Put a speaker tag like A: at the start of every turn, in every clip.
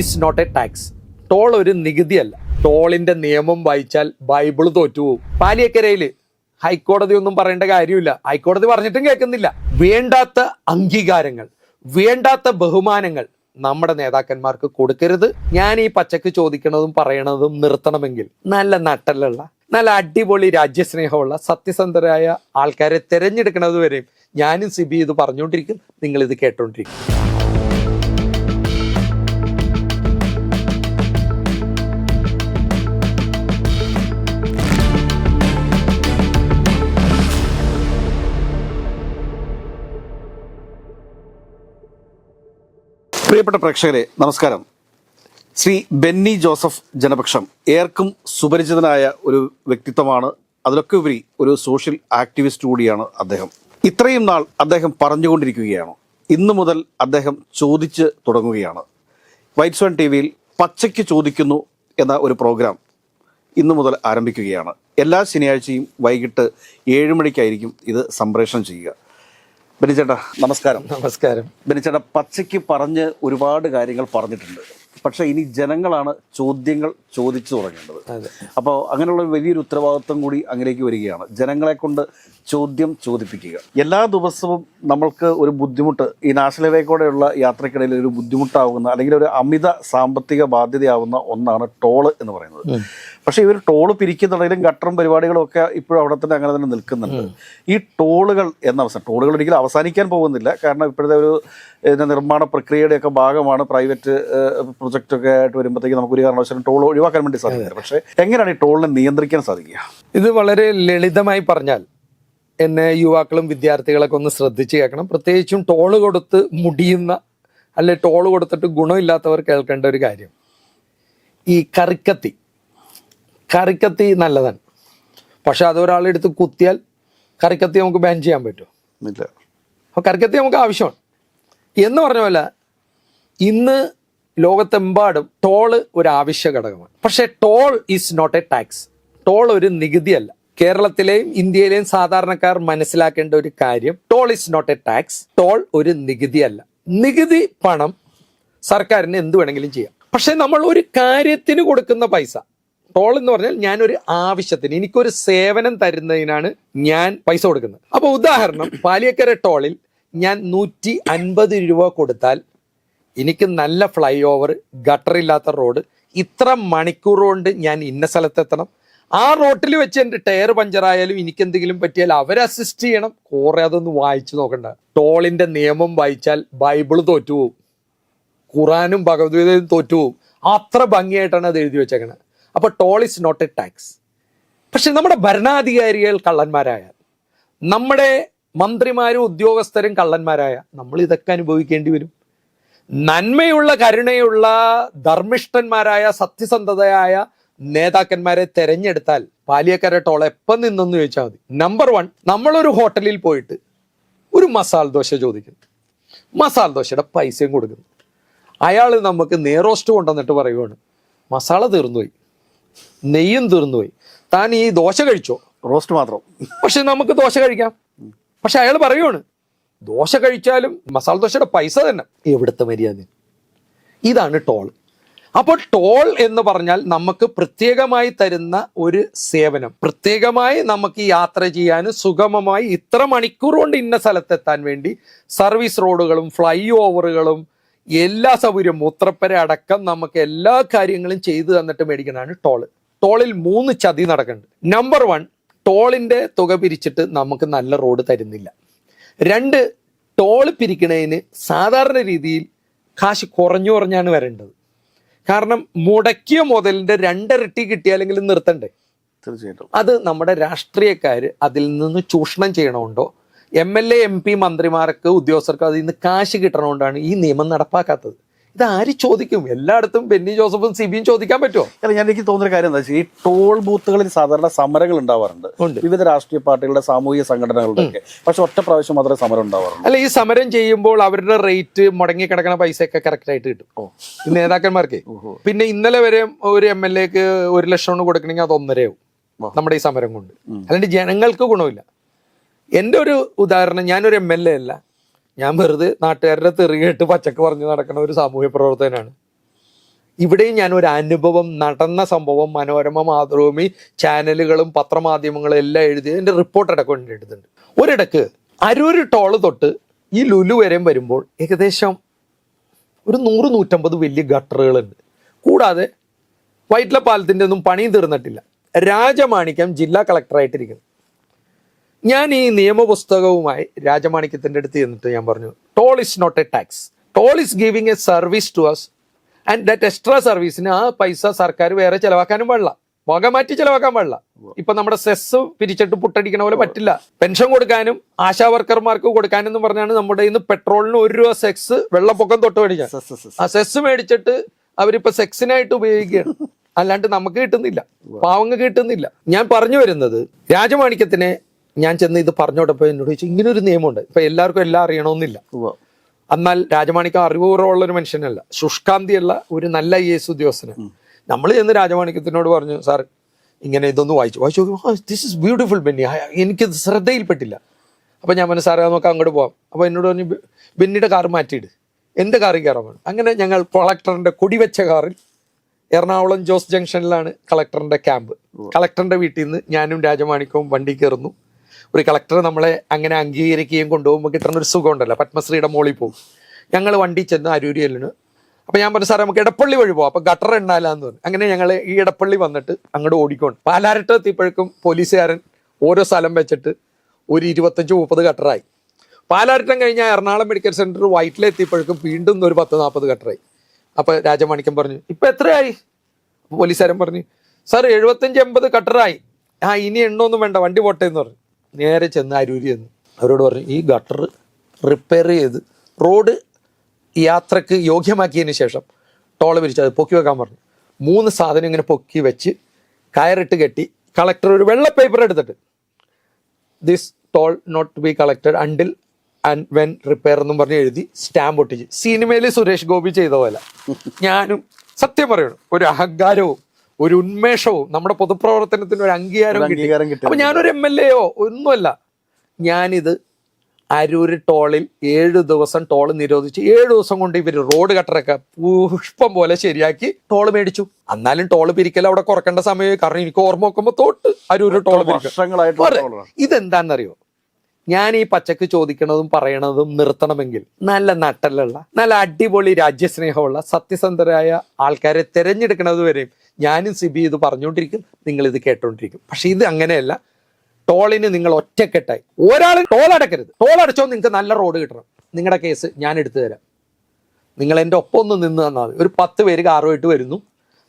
A: Is not a tax toll ഒരു നികുതിയല്ല. ടോളിന്റെ നിയമം വായിച്ചാൽ ബൈബിൾ തോറ്റുപോകും പാലിയക്കരയിൽ ഹൈക്കോടതി ഒന്നും പറയേണ്ട കാര്യമില്ല. ഹൈക്കോടതി പറഞ്ഞിട്ടും കേൾക്കുന്നില്ല. വേണ്ടാത്ത അംഗീകാരങ്ങൾ വേണ്ടാത്ത ബഹുമാനങ്ങൾ നമ്മുടെ നേതാക്കന്മാർക്ക് കൊടുക്കരുത്. ഞാൻ ഈ പച്ചക്ക് ചോദിക്കണതും പറയണതും നിർത്തണമെങ്കിൽ നല്ല നട്ടലുള്ള നല്ല അടിപൊളി രാജ്യസ്നേഹമുള്ള സത്യസന്ധരായ ആൾക്കാരെ തിരഞ്ഞെടുക്കുന്നത് വരെയും ഞാനും സിബി ഇത് പറഞ്ഞുകൊണ്ടിരിക്കും നിങ്ങൾ ഇത് കേട്ടോണ്ടിരിക്കും
B: പ്രിയപ്പെട്ട പ്രേക്ഷകരെ നമസ്കാരം. ശ്രീ ബെന്നി ജോസഫ് ജനപക്ഷം ഏർക്കും സുപരിചിതനായ ഒരു വ്യക്തിത്വമാണ്. അതിലൊക്കെ ഉപരി ഒരു സോഷ്യൽ ആക്ടിവിസ്റ്റ് കൂടിയാണ് അദ്ദേഹം. ഇത്രയും നാൾ അദ്ദേഹം പറഞ്ഞുകൊണ്ടിരിക്കുകയാണ്. ഇന്നു മുതൽ അദ്ദേഹം ചോദിച്ച് തുടങ്ങുകയാണ്. വൈറ്റ്സ് വൺ ടി വിയിൽ പച്ചയ്ക്ക് ചോദിക്കുന്നു എന്ന ഒരു പ്രോഗ്രാം ഇന്നു മുതൽ ആരംഭിക്കുകയാണ്. എല്ലാ ശനിയാഴ്ചയും വൈകിട്ട് ഏഴ് മണിക്കായിരിക്കും ഇത് സംപ്രേഷണം ചെയ്യുക. ബെന്നി ചേട്ടാ നമസ്കാരം.
A: നമസ്കാരം.
B: ബെനിച്ചേട്ടാ പച്ചയ്ക്ക് പറഞ്ഞ് ഒരുപാട് കാര്യങ്ങൾ പറഞ്ഞിട്ടുണ്ട്. പക്ഷെ ഇനി ജനങ്ങളാണ് ചോദ്യങ്ങൾ ചോദിച്ചു തുടങ്ങേണ്ടത്. അപ്പോൾ അങ്ങനെയുള്ള വലിയൊരു ഉത്തരവാദിത്വം കൂടി അങ്ങനെയൊക്കെ വരികയാണ്. ജനങ്ങളെ കൊണ്ട് ചോദ്യം ചോദിപ്പിക്കുക. എല്ലാ ദിവസവും നമ്മൾക്ക് ഒരു ബുദ്ധിമുട്ട് ഈ നാഷണൽ ഹൈവേ കൂടെയുള്ള യാത്രക്കിടയിൽ ഒരു ബുദ്ധിമുട്ടാവുന്ന അല്ലെങ്കിൽ ഒരു അമിത സാമ്പത്തിക ബാധ്യതയാവുന്ന ഒന്നാണ് ടോൾ എന്ന് പറയുന്നത്. പക്ഷേ ഇവർ ടോൾ പിരിക്കുന്നുണ്ടെങ്കിലും ഗട്ടറും പരിപാടികളും ഒക്കെ ഇപ്പോഴും അവിടെ തന്നെ അങ്ങനെ തന്നെ നിൽക്കുന്നുണ്ട്. ഈ ടോളുകൾ എന്ന അവസാനം ടോളുകൾ ഒരിക്കലും അവസാനിക്കാൻ പോകുന്നില്ല. കാരണം ഇപ്പോഴത്തെ ഒരു നിർമ്മാണ നിർമ്മാണ പ്രക്രിയയുടെയൊക്കെ ഭാഗമാണ് പ്രൈവറ്റ് പ്രൊജക്റ്റ് ഒക്കെ ആയിട്ട് വരുമ്പോഴത്തേക്ക് നമുക്ക് ഒരു കാരണവശാലും ടോൾ ഒഴിവാക്കാൻ വേണ്ടി സാധിക്കില്ല. പക്ഷേ എങ്ങനെയാണ് ഈ ടോളിനെ നിയന്ത്രിക്കാൻ സാധിക്കുക?
A: ഇത് വളരെ ലളിതമായി പറഞ്ഞാൽ എന്നെ യുവാക്കളും വിദ്യാർത്ഥികളൊക്കെ ഒന്ന് ശ്രദ്ധിച്ച് കേൾക്കണം. പ്രത്യേകിച്ചും ടോൾ കൊടുത്ത് മുടിയുന്ന അല്ലെ ടോൾ കൊടുത്തിട്ട് ഗുണമില്ലാത്തവർ കേൾക്കേണ്ട ഒരു കാര്യം. ഈ കറിക്കത്തി കറിക്കത്തി നല്ലതാണ്. പക്ഷെ അത് ഒരാളെടുത്ത് കുത്തിയാൽ കറിക്കത്തി നമുക്ക് ബാൻ ചെയ്യാൻ പറ്റുമോ?
B: ഇല്ല.
A: അപ്പോൾ കറിക്കത്തി നമുക്ക് ആവശ്യമാണ്. എന്ന് പറഞ്ഞ പോലെ ഇന്ന് ലോകത്തെമ്പാടും ടോൾ ഒരു ആവശ്യ ഘടകമാണ്. പക്ഷേ toll is not a tax toll ഒരു നികുതിയല്ല. കേരളത്തിലെയും ഇന്ത്യയിലെയും സാധാരണക്കാർ മനസ്സിലാക്കേണ്ട ഒരു കാര്യം toll is not a tax toll ഒരു നികുതിയല്ല. നികുതി പണം സർക്കാരിന് എന്ത് വേണമെങ്കിലും ചെയ്യാം. പക്ഷെ നമ്മൾ ഒരു കാര്യത്തിന് കൊടുക്കുന്ന പൈസ ടോൾ എന്ന് പറഞ്ഞാൽ ഞാൻ ഞാനൊരു ആവശ്യത്തിന് എനിക്കൊരു സേവനം തരുന്നതിനാണ് ഞാൻ പൈസ കൊടുക്കുന്നത്. അപ്പൊ ഉദാഹരണം പാലിയക്കര ടോളിൽ ഞാൻ നൂറ്റി അൻപത് രൂപ കൊടുത്താൽ എനിക്ക് നല്ല ഫ്ലൈ ഓവർ ഗട്ടറില്ലാത്ത റോഡ് ഇത്ര മണിക്കൂർ കൊണ്ട് ഞാൻ ഇന്ന സ്ഥലത്തെത്തണം. ആ റോട്ടിൽ വെച്ച് എന്റെ ടയർ പഞ്ചറായാലും എനിക്ക് എന്തെങ്കിലും പറ്റിയാൽ അവരെ അസിസ്റ്റ് ചെയ്യണം. കുറെ അതൊന്ന് വായിച്ചു നോക്കണ്ട. ടോളിന്റെ നിയമം വായിച്ചാൽ ബൈബിൾ തോറ്റുപോകും. ഖുറാനും ഭഗവത്ഗീതയും തോറ്റുപോകും. അത്ര ഭംഗിയായിട്ടാണ് അത് എഴുതി വെച്ചേക്കണത് അപ്പൊ toll is not a tax പക്ഷെ നമ്മുടെ ഭരണാധികാരികൾ കള്ളന്മാരായാൽ നമ്മുടെ മന്ത്രിമാരും ഉദ്യോഗസ്ഥരും കള്ളന്മാരായ നമ്മൾ ഇതൊക്കെ അനുഭവിക്കേണ്ടി വരും. നന്മയുള്ള കരുണയുള്ള ധർമ്മിഷ്ഠന്മാരായ സത്യസന്ധതയായ നേതാക്കന്മാരെ തെരഞ്ഞെടുത്താൽ പാലിയക്കര ടോൾ എപ്പം നിന്നെന്ന് ചോദിച്ചാൽ മതി. നമ്പർ വൺ നമ്മളൊരു ഹോട്ടലിൽ പോയിട്ട് ഒരു മസാല ദോശ ചോദിക്കുന്നു മസാല ദോശയുടെ പൈസയും കൊടുക്കുന്നു. അയാൾ നമുക്ക് നേറോസ്റ്റ് കൊണ്ടുവന്നിട്ട് പറയുവാണ് മസാല തീർന്നുപോയി. നെയ്യും തീർന്നുപോയി താൻ ഈ ദോശ കഴിച്ചോ?
B: റോസ്റ്റ് മാത്രം.
A: പക്ഷെ നമുക്ക് ദോശ കഴിക്കാം. പക്ഷെ അയാൾ പറയുവാണ് ദോശ കഴിച്ചാലും മസാല ദോശയുടെ പൈസ തന്നെ. എവിടുത്തെ മര്യാദ? ഇതാണ് ടോൾ. അപ്പോൾ ടോൾ എന്ന് പറഞ്ഞാൽ നമുക്ക് പ്രത്യേകമായി തരുന്ന ഒരു സേവനം. പ്രത്യേകമായി നമുക്ക് യാത്ര ചെയ്യാനും സുഗമമായി ഇത്ര മണിക്കൂർ കൊണ്ട് ഇന്ന സ്ഥലത്തെത്താൻ വേണ്ടി സർവീസ് റോഡുകളും ഫ്ലൈ ഓവറുകളും എല്ലാ സൗകര്യവും. മൂത്രപ്പര അടക്കം നമുക്ക് എല്ലാ കാര്യങ്ങളും ചെയ്തു തന്നിട്ട് മേടിക്കുന്നതാണ് ടോൾ. ടോളിൽ മൂന്ന് ചതി നടക്കുന്നുണ്ട്. നമ്പർ വൺ ടോളിന്റെ തുക പിരിച്ചിട്ട് നമുക്ക് നല്ല റോഡ് തരുന്നില്ല. രണ്ട് ടോൾ പിരിക്കണതിന് സാധാരണ രീതിയിൽ കാശ് കുറഞ്ഞു കുറഞ്ഞാണ് വരേണ്ടത്. കാരണം മുടക്കിയ മുതലിന്റെ രണ്ടിരട്ടി കിട്ടിയാലെങ്കിലും നിർത്തണ്ടേ?
B: തീർച്ചയായിട്ടും.
A: അത് നമ്മുടെ രാഷ്ട്രീയക്കാർ അതിൽ നിന്ന് ചൂഷണം ചെയ്യണമുണ്ടോ? M L A M P മന്ത്രിമാർക്ക് ഉദ്യോഗസ്ഥർക്ക് അതിൽ നിന്ന് കാശ് കിട്ടണോണ്ടാണ് ഈ നിയമം നടപ്പാക്കാത്തത്. ഇത് ആര് ചോദിക്കും? എല്ലായിടത്തും ബെന്നി ജോസഫും സിബിയും ചോദിക്കാൻ പറ്റുമോ?
B: അല്ല ഞാൻ എനിക്ക് തോന്നുന്ന കാര്യം എന്താ വെച്ചാൽ ഈ ടോൾ ബൂത്തുകളിൽ സാധാരണ സമരങ്ങൾ ഉണ്ടാവാറുണ്ട്. വിവിധ രാഷ്ട്രീയ പാർട്ടികളുടെ സാമൂഹിക സംഘടനകളുടെ ഒക്കെ പക്ഷെ ഒറ്റ പ്രാവശ്യം മാത്രമേ സമരം ഉണ്ടാവാറുള്ളൂ.
A: അല്ല ഈ സമരം ചെയ്യുമ്പോൾ അവരുടെ റേറ്റ് മുടങ്ങി കിടക്കുന്ന പൈസയൊക്കെ കറക്റ്റ് ആയിട്ട് കിട്ടും ഈ നേതാക്കന്മാർക്ക്. പിന്നെ ഇന്നലെ വരെ ഒരു എം എൽ എക്ക് ഒരു ലക്ഷം കൊടുക്കണമെങ്കിൽ അത് ഒന്നരയാവും നമ്മുടെ ഈ സമരം കൊണ്ട്. അല്ലെങ്കിൽ ജനങ്ങൾക്ക് ഗുണമില്ല. എന്റെ ഒരു ഉദാഹരണം ഞാനൊരു എം എൽ എ അല്ല. ഞാൻ വെറുതെ നാട്ടുകാരുടെ തെറികേട്ട് പച്ചക്ക് പറഞ്ഞു നടക്കുന്ന ഒരു സാമൂഹ്യ പ്രവർത്തകനാണ്. ഇവിടെയും ഞാൻ ഒരു അനുഭവം നടന്ന സംഭവം മനോരമ മാതൃഭൂമി ചാനലുകളും പത്രമാധ്യമങ്ങളും എല്ലാം എഴുതി എന്റെ റിപ്പോർട്ട് അടക്കം എഴുതുന്നുണ്ട് ഒരിടക്ക് അരൂർ ടോൾ തൊട്ട് ഈ ലുലു വരെയും വരുമ്പോൾ ഏകദേശം ഒരു നൂറ് നൂറ്റമ്പത് വലിയ ഗട്ടറുകളുണ്ട്. കൂടാതെ വൈറ്റ്ല പാലത്തിന്റെ ഒന്നും പണിയും തീർന്നിട്ടില്ല. രാജമാണിക്യം ജില്ലാ കളക്ടറായിട്ടിരിക്കുന്നു ഞാൻ ഈ നിയമപുസ്തകവുമായി രാജമാണിക്യത്തിന്റെ അടുത്ത് ചെന്നിട്ട് ഞാൻ പറഞ്ഞു toll is not a tax toll is giving a service to us and that extra സർവീസിന് ആ പൈസ സർക്കാർ വേറെ ചെലവാക്കാനും പാടില്ല. വക മാറ്റി ചെലവാക്കാൻ പാടില്ല. ഇപ്പൊ നമ്മുടെ സെസ് പിരിച്ചിട്ട് പുട്ടടിക്കണ പോലെ പറ്റില്ല. പെൻഷൻ കൊടുക്കാനും ആശാ വർക്കർമാർക്ക് കൊടുക്കാനും എന്ന് പറഞ്ഞാണ് നമ്മുടെ ഇന്ന് പെട്രോളിന് ഒരു രൂപ സെക്സ് വെള്ളപ്പൊക്കം തൊട്ട് മേടിക്കാൻ. ആ സെസ് മേടിച്ചിട്ട് അവരിപ്പോ സെക്സിനായിട്ട് ഉപയോഗിക്കുകയാണ്. അല്ലാണ്ട് നമുക്ക് കിട്ടുന്നില്ല. പാവങ്ങൾക്ക് കിട്ടുന്നില്ല. ഞാൻ പറഞ്ഞു വരുന്നത് രാജമാണിക്യത്തിനെ ഞാൻ ചെന്ന് ഇത് പറഞ്ഞോട്ടപ്പോ എന്നോട് ചോദിച്ചു ഇങ്ങനെ ഒരു നിയമമുണ്ട്. ഇപ്പൊ എല്ലാവർക്കും എല്ലാം അറിയണമെന്നില്ല.
B: എന്നാൽ
A: എന്നാൽ രാജമാണിക്യം കുറവുള്ള ഒരു മനുഷ്യനല്ല ശുഷ്കാന്തിയുള്ള ഒരു നല്ല ഐ എസ് ഉദ്യോഗസ്ഥന് നമ്മൾ ചെന്ന് രാജമാണിക്യത്തിനോട് പറഞ്ഞു സാർ ഇങ്ങനെ ഇതൊന്ന് വായിച്ചു. വായിച്ചു ദിസ് ഇസ് ബ്യൂട്ടിഫുൾ ബെന്നി. എനിക്ക് ശ്രദ്ധയിൽപ്പെട്ടില്ല. അപ്പോൾ ഞാൻ പറഞ്ഞു സാറേ നമുക്ക് അങ്ങോട്ട് പോവാം. അപ്പോൾ എന്നോട് പറഞ്ഞു ബെന്നിയുടെ കാർ മാറ്റിയിട്. എന്റെ കാറിൽ കയറാൻ പറഞ്ഞു അങ്ങനെ ഞങ്ങൾ കളക്ടറിന്റെ കൊടിവെച്ച കാറിൽ എറണാകുളം ജോസ് ജംഗ്ഷനിലാണ് കളക്ടറിന്റെ ക്യാമ്പ്. കളക്ടറിന്റെ വീട്ടിൽ നിന്ന് ഞാനും രാജമാണിക്കവും വണ്ടി കയറുന്നു. ഒരു കളക്ടർ നമ്മളെ അങ്ങനെ അംഗീകരിക്കുകയും കൊണ്ടുപോകുമ്പോൾ കിട്ടുന്ന ഒരു സുഖം ഉണ്ടല്ലോ പത്മശ്രീയുടെ മോളിൽ പോകും ഞങ്ങൾ വണ്ടി ചെന്ന് അരൂരിയലിന് അപ്പം അപ്പോൾ ഞാൻ പറഞ്ഞു സാറേ നമുക്ക് ഇടപ്പള്ളി വഴി പോകാം അപ്പോൾ ഗട്ടർ എണ്ണാലാന്ന് പറഞ്ഞു. അങ്ങനെ ഞങ്ങൾ ഈ ഇടപ്പള്ളി വന്നിട്ട് അങ്ങോട്ട് ഓടിക്കൊണ്ട്. പാലാരട്ട് എത്തിയപ്പോഴേക്കും പോലീസുകാരൻ ഓരോ സ്ഥലം വെച്ചിട്ട് ഒരു ഇരുപത്തഞ്ച് മുപ്പത് ഗട്ടറായി പാലാരട്ടം കഴിഞ്ഞാൽ എറണാകുളം മെഡിക്കൽ സെന്റർ വൈറ്റിലെത്തിയപ്പോഴേക്കും വീണ്ടും ഒരു പത്ത് നാൽപ്പത് ഗട്ടറായി അപ്പോൾ രാജമാണിക്യം പറഞ്ഞു ഇപ്പം എത്രയായി? പോലീസുകാരൻ പറഞ്ഞു സാർ എഴുപത്തഞ്ച് എൺപത് കട്ടറായി ആ ഇനി എണ്ണൊന്നും വേണ്ട വണ്ടി പോട്ടെ എന്ന് പറഞ്ഞു. നേരെ ചെന്ന് അരൂരി ചെന്ന്. അവരോട് പറഞ്ഞു ഈ ഗട്ടർ റിപ്പയർ ചെയ്ത് റോഡ് യാത്രയ്ക്ക് യോഗ്യമാക്കിയതിന് ശേഷം ടോൾ പിരിച്ച് അത് പൊക്കി വെക്കാൻ പറഞ്ഞു. മൂന്ന് സാധനം ഇങ്ങനെ പൊക്കി വെച്ച് കയറിട്ട് കെട്ടി കളക്ടർ ഒരു വെള്ള പേപ്പർ എടുത്തിട്ട് this toll not be collected until and when repair എന്നും പറഞ്ഞ് എഴുതി സ്റ്റാമ്പ് ഒട്ടിച്ച്. സിനിമയിൽ സുരേഷ് ഗോപി ചെയ്ത പോലെ. ഞാനും സത്യം പറയണം ഒരു അഹങ്കാരവും ഒരു ഉന്മേഷവും നമ്മുടെ പൊതുപ്രവർത്തനത്തിന് ഒരു അംഗീകാരവും കിട്ടി
B: അംഗീകാരം കിട്ടി.
A: അപ്പൊ ഞാനൊരു എം എൽ എയോ ഒന്നുമല്ല. ഞാനിത് അരൂര് ടോളിൽ ഏഴ് ദിവസം ടോൾ നിരോധിച്ച് ഏഴ് ദിവസം കൊണ്ട് ഇവർ റോഡ് കട്ടറൊക്കെ പുഷ്പം പോലെ ശരിയാക്കി ടോൾ മേടിച്ചു. എന്നാലും ടോൾ പിരിക്കൽ അവിടെ കുറക്കേണ്ട സമയം കാരണം എനിക്ക് ഓർമ്മ നോക്കുമ്പോൾ തൊട്ട് അരൂര് ടോൾ പിരിക്കും ഇതെന്താണെന്നറിയോ ഞാൻ ഈ പച്ചക്ക് ചോദിക്കണതും പറയണതും നിർത്തണമെങ്കിൽ നല്ല നട്ടലുള്ള നല്ല അടിപൊളി രാജ്യസ്നേഹമുള്ള സത്യസന്ധരായ ആൾക്കാരെ തിരഞ്ഞെടുക്കുന്നത് വരെയും ഞാനും സിബി ഇത് പറഞ്ഞുകൊണ്ടിരിക്കും നിങ്ങൾ ഇത് കേട്ടോണ്ടിരിക്കും. പക്ഷെ ഇത് അങ്ങനെയല്ല. ടോളിന് നിങ്ങൾ ഒറ്റക്കെട്ടായി. ഒരാൾ ടോൾ അടക്കരുത്. ടോൾ അടച്ചോ നിങ്ങൾക്ക് നല്ല റോഡ് കിട്ടണം. നിങ്ങളുടെ കേസ് ഞാൻ എടുത്തു തരാം. നിങ്ങൾ എന്റെ ഒപ്പം ഒന്ന് നിന്ന് തന്നാൽ മതി. ഒരു പത്ത് പേര് കാറുമായിട്ട് വരുന്നു.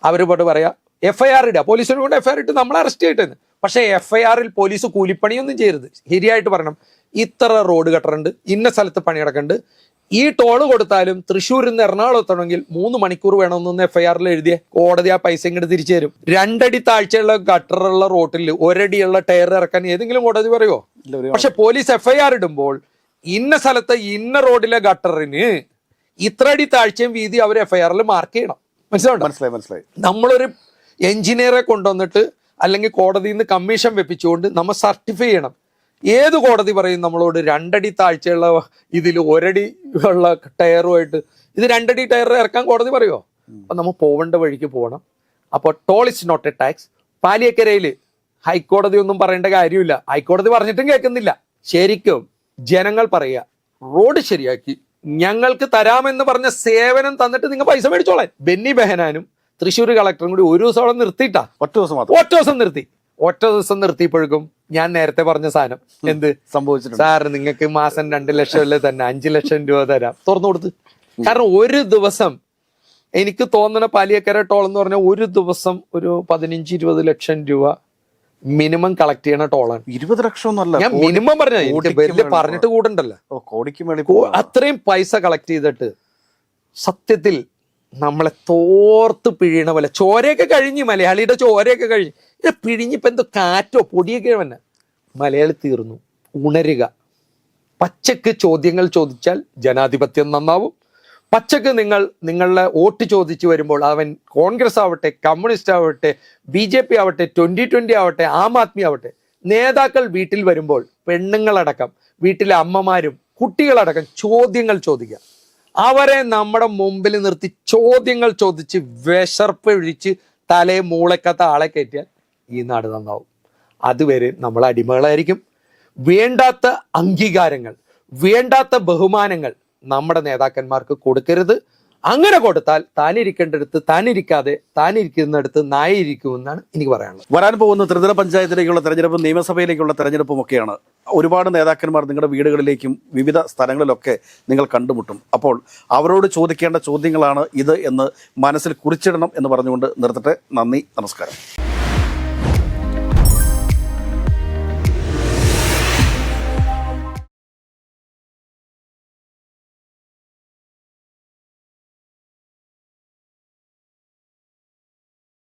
A: അവരോട് പറയാം എഫ് ഐ ആർ ഇടുക പോലീസിനോട് എഫ് ഐ ആർ ഇട്ട് നമ്മളെ അറസ്റ്റ് ചെയ്തിട്ട് പക്ഷേ എഫ് ഐ ആറിൽ പോലീസ് കൂലിപ്പണിയൊന്നും ചെയ്യരുത്. ശരിയായിട്ട് പറയണം. ഇത്ര റോഡ് കട്ടറുണ്ട് ഇന്ന സ്ഥലത്ത് പണി കിടക്കുന്നുണ്ട് ഈ ടോൾ കൊടുത്താലും തൃശ്ശൂരിൽ നിന്ന് എറണാകുളം എത്തണമെങ്കിൽ മൂന്ന് മണിക്കൂർ വേണമെന്നൊന്ന് എഫ് ഐ ആറിൽ എഴുതിയ കോടതി ആ പൈസ ഇങ്ങോട്ട് തിരിച്ചു തരും. രണ്ടടി താഴ്ചയുള്ള ഗട്ടറുള്ള റോട്ടിൽ ഒരടിയുള്ള ടയർ ഇറക്കാൻ ഏതെങ്കിലും കോടതി പറയുമോ പക്ഷെ പോലീസ് എഫ് ഐ ആർ ഇടുമ്പോൾ ഇന്ന സ്ഥലത്തെ ഇന്ന റോഡിലെ ഗട്ടറിന് ഇത്ര അടി താഴ്ചയും വീതി അവർ എഫ് ഐ ആറിൽ മാർക്ക് ചെയ്യണം. മനസ്സിലാവും
B: മനസ്സിലായി മനസ്സിലായി.
A: നമ്മളൊരു എഞ്ചിനീയറെ കൊണ്ടുവന്നിട്ട് അല്ലെങ്കിൽ കോടതിയിൽ നിന്ന് കമ്മീഷൻ വെപ്പിച്ചുകൊണ്ട് നമ്മൾ സർട്ടിഫൈ ചെയ്യണം. ഏത് കോടതി പറയും നമ്മളോട് രണ്ടടി താഴ്ചയുള്ള ഇതിൽ ഒരടി ഉള്ള ടയറുമായിട്ട് ഇത് രണ്ടടി ടയർ ഇറക്കാൻ കോടതി പറയുമോ അപ്പം നമ്മൾ പോവേണ്ട വഴിക്ക് പോകണം അപ്പോൾ toll is not a tax പാലിയക്കരയിൽ ഹൈക്കോടതി ഒന്നും പറയേണ്ട കാര്യമില്ല. ഹൈക്കോടതി പറഞ്ഞിട്ടും കേൾക്കുന്നില്ല. ശരിക്കും ജനങ്ങൾ പറയുക റോഡ് ശരിയാക്കി. ഞങ്ങൾക്ക് തരാമെന്ന് പറഞ്ഞ സേവനം തന്നിട്ട് നിങ്ങൾ പൈസ മേടിച്ചോളാൻ. ബെന്നി ബെഹനാനും തൃശ്ശൂർ കളക്ടറും കൂടി ഒരു ദിവസം അവിടെ നിർത്തിയിട്ടാ.
B: ഒറ്റ ദിവസം മാത്രം.
A: ഒറ്റ ദിവസം നിർത്തി. ഒറ്റ ദിവസം നിർത്തിയപ്പോഴേക്കും ഞാൻ നേരത്തെ പറഞ്ഞ സാധനം. എന്ത്?
B: സംഭവിച്ചു
A: സാർ നിങ്ങൾക്ക് മാസം രണ്ട് ലക്ഷം അല്ലേ തന്നെ? അഞ്ചു ലക്ഷം രൂപ തരാം. തുറന്നു കൊടുത്ത്. കാരണം ഒരു ദിവസം എനിക്ക് തോന്നണ പാലിയക്കര ടോൾ എന്ന് പറഞ്ഞാൽ ഒരു ദിവസം ഒരു പതിനഞ്ച് ഇരുപത് ലക്ഷം രൂപ മിനിമം കളക്ട് ചെയ്യണ ടോളാണ്
B: ഇരുപത് ലക്ഷം ഒന്നല്ല
A: ഞാൻ മിനിമം പറഞ്ഞ പറഞ്ഞിട്ട് കൂടണ്ടല്ലോ.
B: കോടിക്ക്
A: അത്രയും പൈസ കളക്ട് ചെയ്തിട്ട് സത്യത്തിൽ നമ്മളെ തോർത്ത് പിഴിയണ പോലെ. ചോരയൊക്കെ കഴിഞ്ഞ് മലയാളിയുടെ ചോരയൊക്കെ കഴിഞ്ഞ്. ഇത് പിഴിഞ്ഞിപ്പോൾ എന്തോ കാറ്റോ പൊടിയൊക്കെ വന്നെ. മലയാളി തീർന്നു. ഉണരുക. പച്ചക്ക് ചോദ്യങ്ങൾ ചോദിച്ചാൽ ജനാധിപത്യം നന്നാവും. പച്ചക്ക് നിങ്ങൾ നിങ്ങളുടെ വോട്ട് ചോദിച്ചു വരുമ്പോൾ അവൻ കോൺഗ്രസ് ആവട്ടെ കമ്മ്യൂണിസ്റ്റ് ആവട്ടെ ബി ജെ പി ആവട്ടെ ട്വന്റി ട്വന്റി ആവട്ടെ ആം ആദ്മി ആവട്ടെ നേതാക്കൾ വീട്ടിൽ വരുമ്പോൾ പെണ്ണുങ്ങളടക്കം വീട്ടിലെ അമ്മമാരും കുട്ടികളടക്കം ചോദ്യങ്ങൾ ചോദിക്കുക. അവരെ നമ്മുടെ മുമ്പിൽ നിർത്തി ചോദ്യങ്ങൾ ചോദിച്ച് വിശർപ്പ് ഒഴിച്ച് തലയെ മൂളക്കാത്ത ആളെ കയറ്റിയാൽ ഈ നാട് നന്നാവും. അതുവരെ നമ്മൾ അടിമകളായിരിക്കും. വേണ്ടാത്ത അംഗീകാരങ്ങൾ വേണ്ടാത്ത ബഹുമാനങ്ങൾ നമ്മുടെ നേതാക്കന്മാർക്ക് കൊടുക്കരുത്. അങ്ങനെ കൊടുത്താൽ താനിരിക്കേണ്ടടുത്ത് താനിരിക്കാതെ താനിരിക്കുന്നിടത്ത് നായിരിക്കുമെന്നാണ് എനിക്ക് പറയാനുള്ളത്.
B: വരാൻ പോകുന്ന ത്രിതല പഞ്ചായത്തിലേക്കുള്ള തെരഞ്ഞെടുപ്പും നിയമസഭയിലേക്കുള്ള തെരഞ്ഞെടുപ്പും ഒക്കെയാണ്. ഒരുപാട് നേതാക്കന്മാർ നിങ്ങളുടെ വീടുകളിലേക്കും വിവിധ സ്ഥലങ്ങളിലൊക്കെ നിങ്ങൾ കണ്ടുമുട്ടും. അപ്പോൾ അവരോട് ചോദിക്കേണ്ട ചോദ്യങ്ങളാണ് ഇത് എന്ന് മനസ്സിൽ കുറിച്ചിടണം എന്ന് പറഞ്ഞുകൊണ്ട് നിർത്തട്ടെ. നന്ദി നമസ്കാരം.